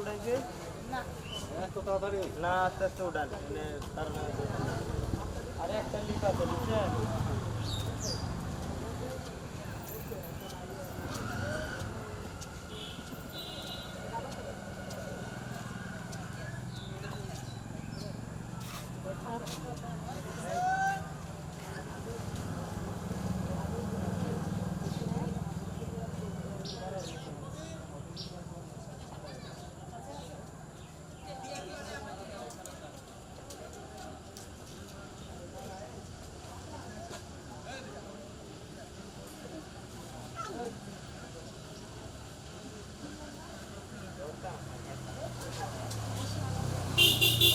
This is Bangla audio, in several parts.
উঠাইছে না আস্তে আস্তে উঠান। মানে তার আরে একটা আছে খুব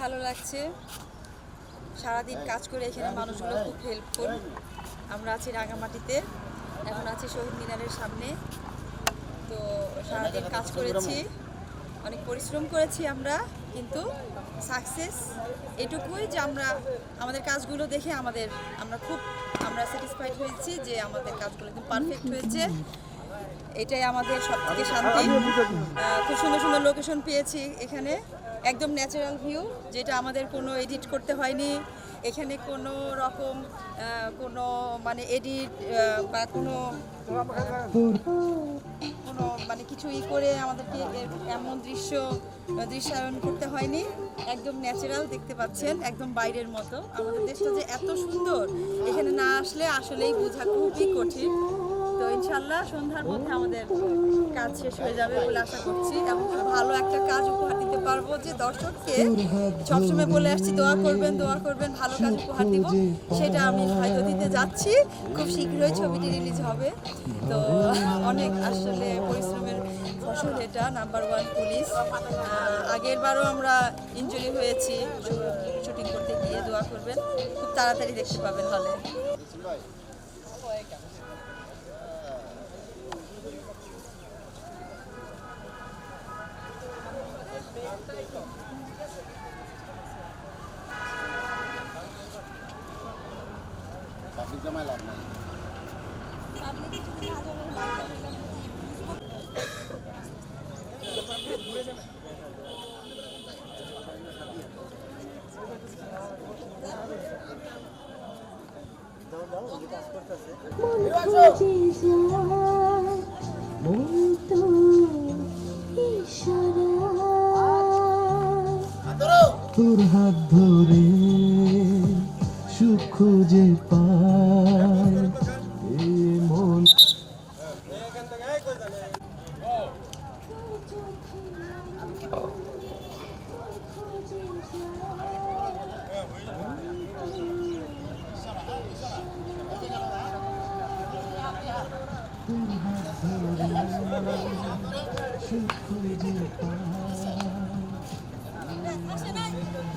ভালো লাগছে। সারাদিন কাজ করে এখানে মানুষগুলো খুব হেল্পফুল আমরা আছি রাঙামাটিতে, এখন আছি শহীদ মিনারের সামনে। তো সারাদিন কাজ করেছি, অনেক পরিশ্রম করেছি আমরা। কিন্তু সাকসেস এটুকুই যে আমরা আমাদের কাজগুলো দেখে আমাদের আমরা খুব আমরা স্যাটিসফাইড হয়েছি যে আমাদের কাজগুলো একদম পারফেক্ট হয়েছে। এটাই আমাদের সব থেকে শান্তি খুব সুন্দর সুন্দর লোকেশন পেয়েছি এখানে। একদম ন্যাচারাল ভিউ যেটা আমাদের কোনো এডিট করতে হয়নি। এখানে কোনো রকম কোনো মানে এডিট বা কোনো কোনো মানে কিছু ই করে আমাদেরকে এমন দৃশ্য, দৃশ্যায়ন করতে হয়নি। একদম ন্যাচারাল দেখতে পাচ্ছেন, একদম বাইরের মতো। আমাদের দেশটা যে এত সুন্দর, এখানে না আসলে আসলেই বোঝা খুবই কঠিন। ইনশাল্লাহ সন্ধ্যার মধ্যে আমাদের কাজ শেষ হয়ে যাবে বলে আশা করছি এবং ভালো একটা কাজ উপহার দিতে পারব যে দর্শককে সবসময় বলে আসছি, দোয়া করবেন দোয়া করবেন, ভালো কাজ উপহার দিব। সেটা আমি হয়তো দিতে যাচ্ছি। খুব শীঘ্রই ছবিটি রিলিজ হবে। তো অনেক আসলে পরিশ্রমের ফসল এটা, নাম্বার ওয়ান পুলিশ। আগের বারও আমরা ইনজুরি হয়েছি, শুটিং করতে গিয়ে দোয়া করবেন। খুব তাড়াতাড়ি দেখতে পাবেন হলে। পাবলিক জমায় লাভ তোর হাত ধরে সুখ খুঁজে পায়। সুখ পায়।